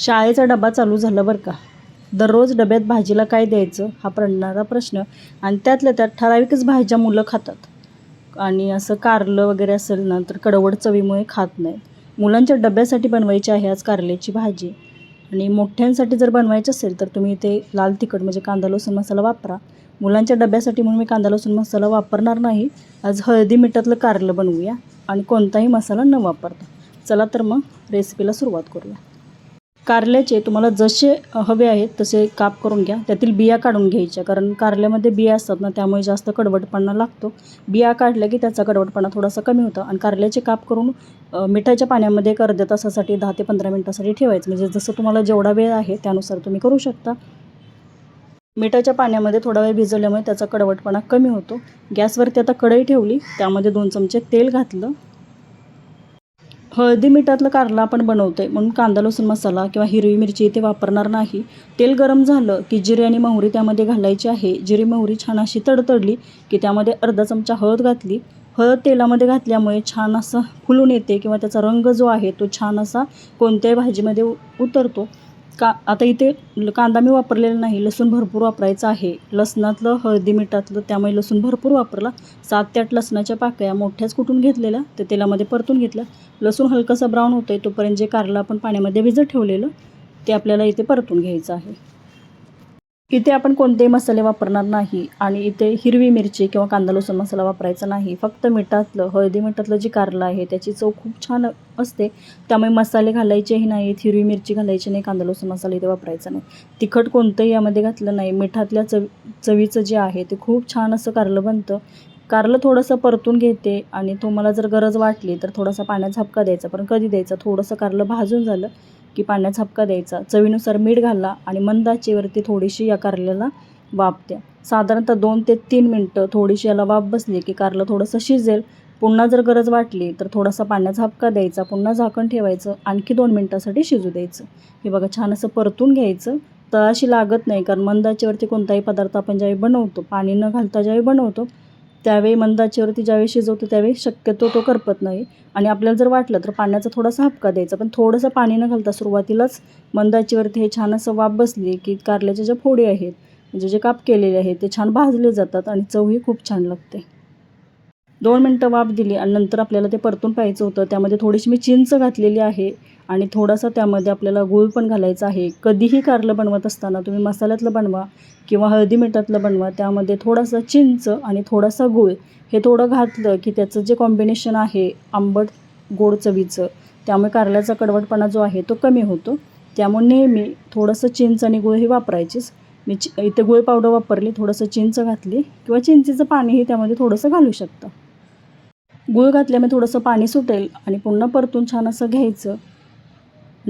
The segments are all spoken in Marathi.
शाळेचा डबा चालू झाला बरं का. दररोज डब्यात भाजीला काय द्यायचं हा पडणारा प्रश्न आणि त्यातल्या त्यात ठराविकच भाज्या मुलं खातात. आणि असं कारलं वगैरे असेल ना तर कडवड चवीमुळे खात नाहीत. मुलांच्या डब्यासाठी बनवायची आहे आज कारल्याची भाजी. आणि मोठ्यांसाठी जर बनवायची असेल तर तुम्ही ते लाल तिखट म्हणजे कांदा लसूण मसाला वापरा. मुलांच्या डब्यासाठी म्हणून मी कांदा लसूण मसाला वापरणार नाही. आज हळदी मिठातलं कारलं बनवूया आणि कोणताही मसाला न वापरता. चला तर मग रेसिपीला सुरुवात करूया. कारल्याचे तुम्हाला जसे हवे आहेत तसे काप करून घ्या. त्यातील बिया काढून घ्यायच्या. कारण कारल्यामध्ये बिया असतात ना त्यामुळे जास्त कडवटपणा लागतो. बिया काढल्या की त्याचा कडवटपणा थोडासा कमी होतो. आणि कारल्याचे काप करून मिठाच्या पाण्यामध्ये एक अर्ध्या तासासाठी दहा ते पंधरा मिनटासाठी ठेवायचं. म्हणजे जसं तुम्हाला जेवढा वेळ आहे त्यानुसार तुम्ही करू शकता. मिठाच्या पाण्यामध्ये थोडा वेळ भिजवल्यामुळे त्याचा कडवटपणा कमी होतो. गॅसवरती आता कढई ठेवली. त्यामध्ये दोन चमचे तेल घातलं. हळदी मिठातलं कारला आपण बनवते म्हणून कांदा लसूण मसाला किंवा हिरवी मिरची इथे वापरणार नाही. तेल गरम झालं की जिरे आणि मोहरी त्यामध्ये घालायची आहे. जिरे मोहरी छान अशी तडतडली की त्यामध्ये अर्धा चमचा हळद घातली. हळद तेलामध्ये घातल्यामुळे छान असं फुलून येते किंवा त्याचा रंग जो आहे तो छान असा कोणत्याही भाजीमध्ये उ- उतरतो. का आता इथे कांदा मी वापरलेला नाही लसूण भरपूर वापरायचं आहे. लसणातलं हळदी मिठातलं त्यामुळे लसूण भरपूर वापरला. सात ते आठ लसणाच्या पाकळ्या मोठ्याच कुटून घेतलेल्या ते तेलामध्ये परतून घेतल्या. लसूण हलकासा ब्राऊन होतं आहे तोपर्यंत जे कारलं आपण पाण्यामध्ये भिजत ठेवलेलं ते आपल्याला इथे परतून घ्यायचं आहे. इथे आपण कोणतेही मसाले वापरणार नाही आणि इथे हिरवी मिरची किंवा कांदा लसूण मसाला वापरायचा नाही. फक्त मिठातलं हळदी मिठातलं जे कारलं आहे त्याची चव खूप छान असते. त्यामुळे मसाले घालायचेही नाहीत हिरवी मिरची घालायची नाही कांदा लसूण मसाला इथे वापरायचा नाही. तिखट कोणतंही यामध्ये घातलं नाही. मिठातल्या चव चवीचं जे आहे ते खूप छान असं कारलं बनतं. कारलं थोडंसं परतून घेते आणि तुम्हाला जर गरज वाटली तर थोडासा पाण्यात झापका द्यायचा पण कधी द्यायचा? थोडंसं कारलं भाजून झालं की पाण्यात झपका द्यायचा. चवीनुसार मीठ घाला आणि मंद आचेवरती थोडीशी या कारल्याला वाफ द्या. साधारणतः दोन ते तीन मिनटं थोडीशी याला वाफ बसली की कारलं थोडंसं शिजेल. पुन्हा जर गरज वाटली तर थोडासा पाण्यात झपका द्यायचा पुन्हा झाकण ठेवायचं आणखी दोन मिनटासाठी शिजू द्यायचं. हे बघा छान असं परतून घ्यायचं. तळाशी लागत नाही कारण मंदाचीवरती कोणताही पदार्थ आपण ज्यावेळी बनवतो पाणी न घालता ज्यावेळी बनवतो त्यावेळी मंदाचीवरती ज्यावेळी शिजवतो त्यावेळी शक्यतो तो करपत नाही. आणि आपल्याला जर वाटलं तर पाण्याचा थोडासा हपका द्यायचा. पण थोडंसं पाणी न घालता सुरुवातीलाच मंदाचीवरती हे छान असं वाफ बसली की कारल्याच्या ज्या फोडी आहेत म्हणजे जे काप केलेले आहेत ते छान भाजले जातात आणि चवही खूप छान लागते. दोन मिनटं वाफ दिली आणि नंतर आपल्याला ते परतून पाहायचं होतं. त्यामध्ये थोडीशी मी चिंच घातलेली आहे. आणि थोडासा त्यामध्ये आपल्याला गूळ पण घालायचा आहे. कधीही कारलं बनवत असताना तुम्ही मसाल्यातलं बनवा किंवा हळदी मिठातलं बनवा. त्यामध्ये थोडासा चिंच आणि थोडासा गूळ हे थोडं घातलं की त्याचं जे कॉम्बिनेशन आहे आंबट गोड चवीचं त्यामुळे कारल्याचा कडवटपणा जो आहे तो कमी होतो. त्यामुळे नेहमी थोडंसं चिंच आणि गुळ हे वापरायचीच. मी चि इथे गूळ पावडर वापरली थोडंसं चिंच घातली किंवा चिंचेचं पाणीही त्यामध्ये थोडंसं घालू शकतं. गूळ घातल्यामुळे थोडंसं पाणी सुटेल आणि पुन्हा परतून छान असं घ्यायचं.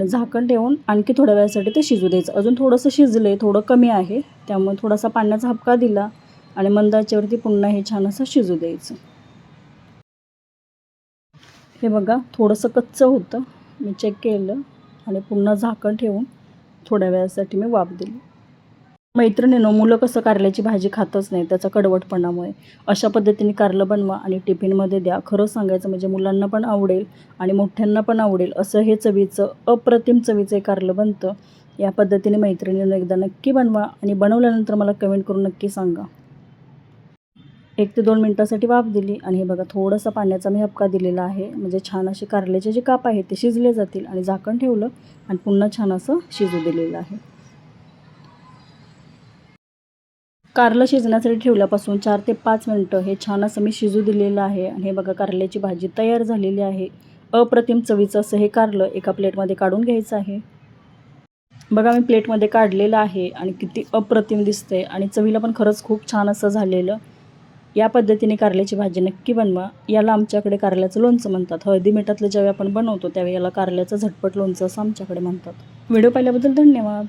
आपलं झाकण ठेवून आणखी थोड्या वेळासाठी ते शिजू द्यायचं. अजून थोडंसं शिजलं आहे थोडं कमी आहे. त्यामुळे थोडासा पाण्याचा हपका दिला आणि मंदाच्यावरती पुन्हा हे छान असं शिजू द्यायचं. हे बघा थोडंसं कच्चं होतं. मी चेक केलं आणि पुन्हा झाकण ठेवून थोड्या वेळासाठी मी वाफ दिली. मैत्रिणीनं मुलं कसं कारल्याची भाजी खातच नाही त्याचा कडवटपणामुळे. अशा पद्धतीने कारलं बनवा आणि टिफिनमध्ये द्या. खरं सांगायचं म्हणजे मुलांना पण आवडेल आणि मोठ्यांना पण आवडेल असं हे चवीचं अप्रतिम चवीचं हे कारलं बनतं. या पद्धतीने मैत्रिणीनं एकदा नक्की बनवा आणि बनवल्यानंतर मला कमेंट करून नक्की सांगा. एक ते दोन मिनटासाठी वाफ दिली आणि हे बघा थोडासा पाण्याचा मी हपका दिलेला आहे. म्हणजे छान असे कारल्याचे जे काप आहेत ते शिजले जातील आणि झाकण ठेवलं आणि पुन्हा छान असं शिजू दिलेलं आहे. कारलं शिजण्यासाठी ठेवल्यापासून चार ते पाच मिनटं हे छान असं मी शिजू दिलेलं आहे. आणि हे बघा कारल्याची भाजी तयार झालेली आहे. अप्रतिम चवीचं असं हे कारलं एका प्लेटमध्ये काढून घ्यायचं आहे. बघा मी प्लेटमध्ये काढलेलं आहे आणि किती अप्रतिम दिसतंय. आणि चवीला पण खरंच खूप छान असं झालेलं. या पद्धतीने कारल्याची भाजी नक्की बनवा. याला आमच्याकडे कारल्याचं लोणचं म्हणतात. हळदी मिठातलं ज्यावेळी आपण बनवतो त्यावेळी याला कारल्याचं झटपट लोणचं असं आमच्याकडे म्हणतात. व्हिडिओ पाहिल्याबद्दल धन्यवाद.